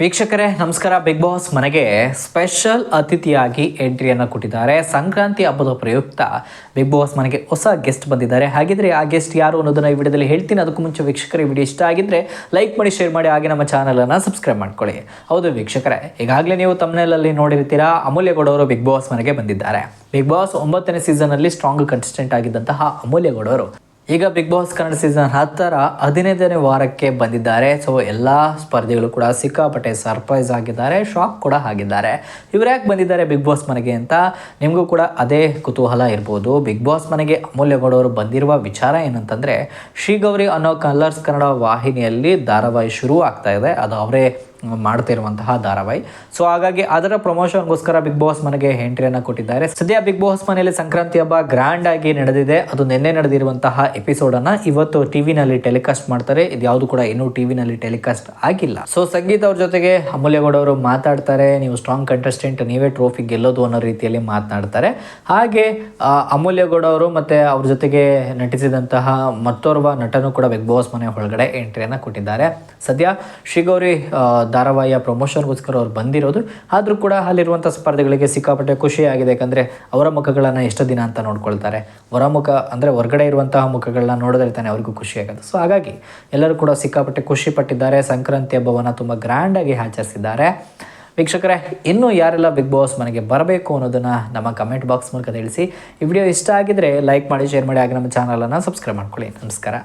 ವೀಕ್ಷಕರೇ, ನಮಸ್ಕಾರ. Big boss ಮನೆಗೆ ಸ್ಪೆಷಲ್ ಅತಿಥಿಯಾಗಿ ಎಂಟ್ರಿಯನ್ನು ಕೊಟ್ಟಿದ್ದಾರೆ. ಸಂಕ್ರಾಂತಿ ಹಬ್ಬದ ಪ್ರಯುಕ್ತ ಬಿಗ್ ಬಾಸ್ ಮನೆಗೆ ಹೊಸ ಗೆಸ್ಟ್ ಬಂದಿದ್ದಾರೆ. ಹಾಗಿದ್ರೆ ಆ ಗೆಸ್ಟ್ ಯಾರು ಅನ್ನೋದನ್ನ ಈ ವಿಡಿಯೋದಲ್ಲಿ ಹೇಳ್ತೀನಿ. ಅದಕ್ಕೂ ಮುಂಚೆ ವೀಕ್ಷಕರ ವಿಡಿಯೋ ಇಷ್ಟ ಆಗಿದ್ರೆ ಲೈಕ್ ಮಾಡಿ ಶೇರ್ ಮಾಡಿ, ಹಾಗೆ ನಮ್ಮ ಚಾನಲನ್ನು ಸಬ್ಸ್ಕ್ರೈಬ್ ಮಾಡ್ಕೊಳ್ಳಿ. ಹೌದು ವೀಕ್ಷಕರೇ, ಈಗಾಗಲೇ ನೀವು ತಮ್ಮನೇಲಲ್ಲಿ ನೋಡಿರ್ತೀರಾ ಅಮೂಲ್ಯಗೌಡ ಅವರು ಬಿಗ್ ಬಾಸ್ ಮನೆಗೆ ಬಂದಿದ್ದಾರೆ. ಬಿಗ್ ಬಾಸ್ ಒಂಬತ್ತನೇ ಸೀಸನಲ್ಲಿ ಸ್ಟ್ರಾಂಗ್ ಕನ್ಸಿಸ್ಟೆಂಟ್ ಆಗಿದ್ದಂತಹ ಅಮೂಲ್ಯಗೌಡ ಅವರು ಈಗ ಬಿಗ್ ಬಾಸ್ ಕನ್ನಡ ಸೀಸನ್ ಹತ್ತರ ಹದಿನೈದನೇ ವಾರಕ್ಕೆ ಬಂದಿದ್ದಾರೆ. ಸೊ ಎಲ್ಲ ಸ್ಪರ್ಧಿಗಳು ಕೂಡ ಸಿಕ್ಕಾಪಟ್ಟೆ ಸರ್ಪ್ರೈಸ್ ಆಗಿದ್ದಾರೆ ಶಾಕ್ ಕೂಡ ಆಗಿದ್ದಾರೆ. ಇವ್ರು ಯಾಕೆ ಬಂದಿದ್ದಾರೆ ಬಿಗ್ ಬಾಸ್ ಮನೆಗೆ ಅಂತ ನಿಮಗೂ ಕೂಡ ಅದೇ ಕುತೂಹಲ ಇರ್ಬೋದು. ಬಿಗ್ ಬಾಸ್ ಮನೆಗೆ ಅಮೂಲ್ಯಗೌಡವರು ಬಂದಿರುವ ವಿಚಾರ ಏನಂತಂದರೆ, ಶ್ರೀಗೌರಿ ಅನ್ನೋ ಕಲರ್ಸ್ ಕನ್ನಡ ವಾಹಿನಿಯಲ್ಲಿ ಧಾರಾವಾಹಿ ಶುರು ಆಗ್ತಾ ಇದೆ. ಅದು ಅವರೇ ಮಾಡ್ತಿರುವಂತಹ ಧಾರಾವಾಹಿ. ಸೊ ಹಾಗಾಗಿ ಅದರ ಪ್ರಮೋಷನ್ಗೋಸ್ಕರ ಬಿಗ್ ಬಾಸ್ ಮನೆಗೆ ಎಂಟ್ರಿಯನ್ನು ಕೊಟ್ಟಿದ್ದಾರೆ. ಸದ್ಯ ಬಿಗ್ ಬಾಸ್ ಮನೆಯಲ್ಲಿ ಸಂಕ್ರಾಂತಿ ಹಬ್ಬ ಗ್ರ್ಯಾಂಡ್ ಆಗಿ ನಡೆದಿದೆ. ಅದು ನಿನ್ನೆ ನಡೆದಿರುವಂತಹ ಎಪಿಸೋಡ್ ಅನ್ನ ಇವತ್ತು ಟಿವಿನಲ್ಲಿ ಟೆಲಿಕಾಸ್ಟ್ ಮಾಡ್ತಾರೆ. ಇದು ಯಾವುದು ಕೂಡ ಇನ್ನೂ ಟಿವಿನಲ್ಲಿ ಟೆಲಿಕಾಸ್ಟ್ ಆಗಿಲ್ಲ. ಸೊ ಸಂಗೀತ ಅವ್ರ ಜೊತೆಗೆ ಅಮೂಲ್ಯಗೌಡ ಅವರು ಮಾತಾಡ್ತಾರೆ. ನೀವು ಸ್ಟ್ರಾಂಗ್ ಕಂಟೆಸ್ಟೆಂಟ್ ನೀವೇ ಟ್ರೋಫಿ ಗೆಲ್ಲೋದು ಅನ್ನೋ ರೀತಿಯಲ್ಲಿ ಮಾತನಾಡ್ತಾರೆ. ಹಾಗೆ ಅಮೂಲ್ಯಗೌಡ ಅವರು ಮತ್ತೆ ಅವ್ರ ಜೊತೆಗೆ ನಟಿಸಿದಂತಹ ಮತ್ತೋರ್ವ ನಟನು ಕೂಡ ಬಿಗ್ ಬಾಸ್ ಮನೆ ಒಳಗಡೆ ಎಂಟ್ರಿಯನ್ನು ಕೊಟ್ಟಿದ್ದಾರೆ. ಸದ್ಯ ಶ್ರೀಗೌರಿ ಧಾರಾವಾಹಿಯ ಪ್ರಮೋಷನ್ಗೋಸ್ಕರ ಅವ್ರು ಬಂದಿರೋದು. ಆದರೂ ಕೂಡ ಅಲ್ಲಿರುವಂಥ ಸ್ಪರ್ಧೆಗಳಿಗೆ ಸಿಕ್ಕಾಪಟ್ಟೆ ಖುಷಿಯಾಗಿದೆ. ಯಾಕಂದರೆ ಅವರ ಮುಖಗಳನ್ನು ಎಷ್ಟು ದಿನ ಅಂತ ನೋಡ್ಕೊಳ್ತಾರೆ. ಹೊರಮುಖ ಅಂದರೆ ಹೊರಗಡೆ ಇರುವಂತಹ ಮುಖಗಳನ್ನ ನೋಡಿದ್ರೆ ತಾನೆ ಅವ್ರಿಗೂ ಖುಷಿಯಾಗುತ್ತೆ ಸೊ ಹಾಗಾಗಿ ಎಲ್ಲರೂ ಕೂಡ ಸಿಕ್ಕಾಪಟ್ಟೆ ಖುಷಿ ಪಟ್ಟಿದ್ದಾರೆ. ಸಂಕ್ರಾಂತಿ ಹಬ್ಬವನ್ನು ತುಂಬ ಗ್ರ್ಯಾಂಡಾಗಿ ಆಚರಿಸಿದ್ದಾರೆ. ವೀಕ್ಷಕರೇ, ಇನ್ನೂ ಯಾರೆಲ್ಲ ಬಿಗ್ ಬಾಸ್ ಮನೆಗೆ ಬರಬೇಕು ಅನ್ನೋದನ್ನು ನಮ್ಮ ಕಮೆಂಟ್ ಬಾಕ್ಸ್ ಮೂಲಕ ತಿಳಿಸಿ. ಈ ವಿಡಿಯೋ ಇಷ್ಟ ಆಗಿದ್ರೆ ಲೈಕ್ ಮಾಡಿ ಶೇರ್ ಮಾಡಿ. ಹಾಗೆ ನಮ್ಮ ಚಾನಲನ್ನು ಸಬ್ಸ್ಕ್ರೈಬ್ ಮಾಡ್ಕೊಳ್ಳಿ. ನಮಸ್ಕಾರ.